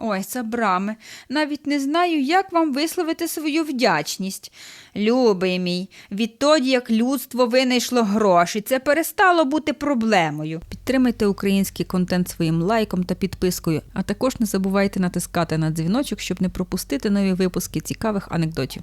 Ой, Сабраме, навіть не знаю, як вам висловити свою вдячність. Любий мій, відтоді, як людство винайшло гроші, це перестало бути проблемою. Підтримайте український контент своїм лайком та підпискою, а також не забувайте натискати на дзвіночок, щоб не пропустити нові випуски цікавих анекдотів.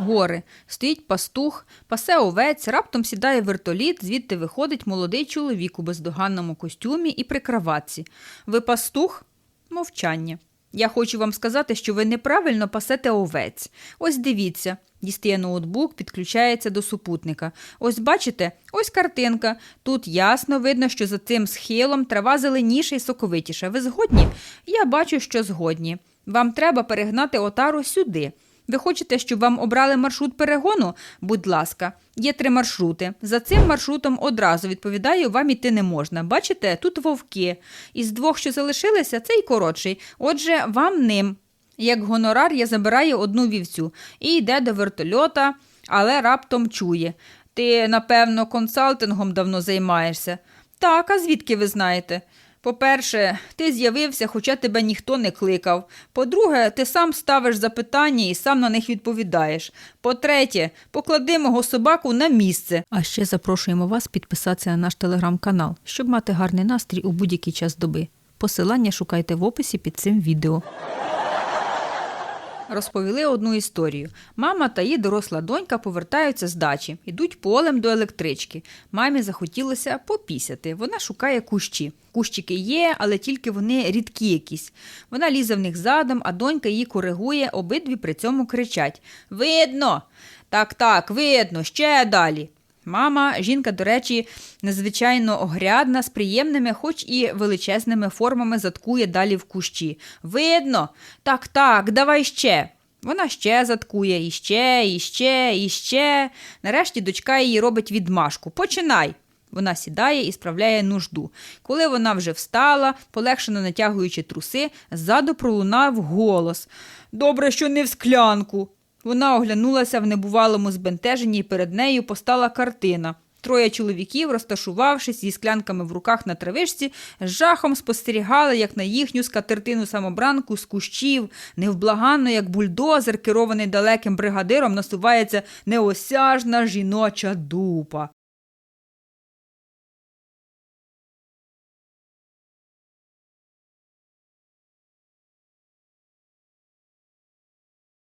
Гори. Стоїть пастух, пасе овець, раптом сідає вертоліт, звідти виходить молодий чоловік у бездоганному костюмі і при краватці. Ви пастух? Мовчання. Я хочу вам сказати, що ви неправильно пасете овець. Ось дивіться. Дістає ноутбук, підключається до супутника. Ось бачите, ось картинка. Тут ясно видно, що за цим схилом трава зеленіша і соковитіша. Ви згодні? Я бачу, що згодні. Вам треба перегнати отару сюди. Ви хочете, щоб вам обрали маршрут перегону? Будь ласка, є три маршрути. За цим маршрутом одразу відповідаю, вам іти не можна. Бачите, тут вовки. Із двох, що залишилися, цей коротший. Отже, вам ним. Як гонорар я забираю одну вівцю і йде до вертольота, але раптом чує. Ти, напевно, консалтингом давно займаєшся. Так, а звідки ви знаєте? По-перше, ти з'явився, хоча тебе ніхто не кликав. По-друге, ти сам ставиш запитання і сам на них відповідаєш. По-третє, поклади мого собаку на місце. А ще запрошуємо вас підписатися на наш телеграм-канал, щоб мати гарний настрій у будь-який час доби. Посилання шукайте в описі під цим відео. Розповіли одну історію. Мама та її доросла донька повертаються з дачі, йдуть полем до електрички. Мамі захотілося попісяти. Вона шукає кущі. Кущики є, але тільки вони рідкі якісь. Вона лізе в них задом, а донька її коригує, обидві при цьому кричать: Видно! Так, так, видно, ще далі. Мама, жінка, до речі, незвичайно огрядна, з приємними, хоч і величезними формами заткує далі в кущі. Видно? Так, так, давай ще. Вона ще заткує, і ще, і ще, і ще. Нарешті дочка її робить відмашку. Починай. Вона сідає і справляє нужду. Коли вона вже встала, полегшено натягуючи труси, ззаду пролунав голос. Добре, що не в склянку. Вона оглянулася в небувалому збентеженні, і перед нею постала картина. Троє чоловіків, розташувавшись зі склянками в руках на травишці, з жахом спостерігали, як на їхню скатертину самобранку з кущів, невблаганно, як бульдозер, керований далеким бригадиром, насувається неосяжна жіноча дупа.